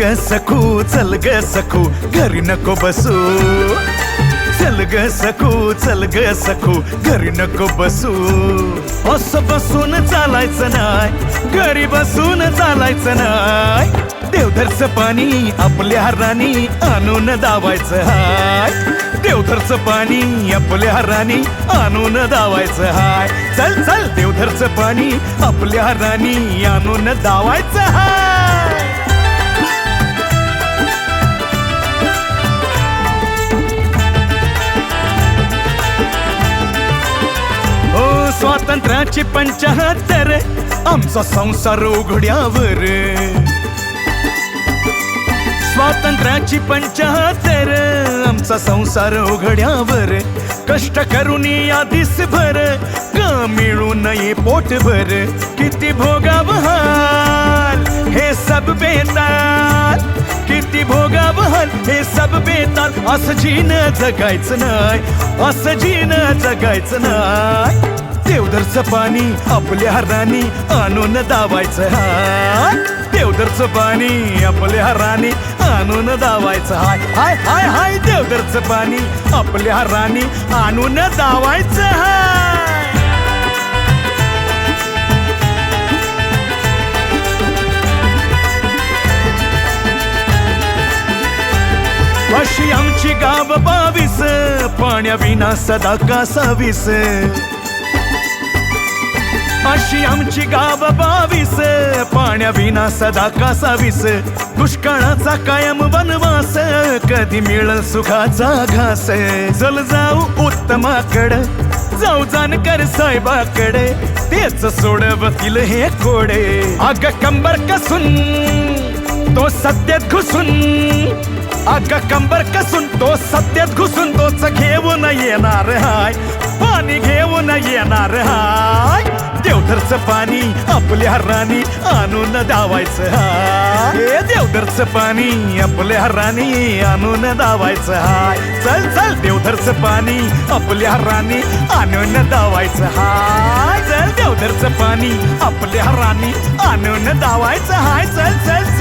ग सखू चल ग सखू घरी नको बसू. चल ग सखू चल ग सखू घरी नको बसू. असं बसून चालायचं नाही घरी बसून चालायचं नाय देवधरचं पाणी आपल्या राणी आणून दावायचं हाय. देवधरचं पाणी आपल्या राणी आणून दावायचं हाय. चल चल देवधरचं पाणी आपल्या राणी आणून दावायचं हाय. स्वातंत्र्याची पंचाहत्तर. आमचा संसार उघड्यावर. स्वातंत्र्याची पंचाहत्तर. आमचा संसार उघड्यावर. कष्ट करून या दिसभर. का मिळू नये पोटभर. किती भोगावहाल हे सब बेताल. किती भोगावहाल हे सब बेताल. असं जीन जगायचं नाही. असं जीन जगायचं नाही. देवधरचं पाणी आपल्या राणी आणून दावायचं हा. देवधरचं पाणी आपल्या राणी आणून दावायचं हाय हाय हाय हाय. देवधरचं पाणी आपल्या राणी आणून दावायचं हाय अशी आमची गाव बावीस पाण्या विना सदा कासावीस. अशी आमची गाव बावीस. पाण्या विना सदा कासावीस. दुष्काळाचा कायम वनवास. कधी मिळल सुखाचा घास. चल जाऊ उत्तमाकड. जाऊ जानकर साहेबाकडे. तेच सोडवतील हे कोडे. अग कंबर कसून तो सत्यात घुसून. अग कंबर कसून तो सत्यात घुसून तोच घेऊन येणार हाय. पाणी घेऊन येणार हाय. देवधरचं पाणी आपल्या राणी आणून दावायचं हाय हे देवधरचं पाणी आपल्या राणी आणून दावायचं हाय चल चल देवधरचं पाणी आपल्या राणी आणून दावायचं हाय चल देवधरचं पाणी आपल्या राणी आणून दावायचं हाय चल चल.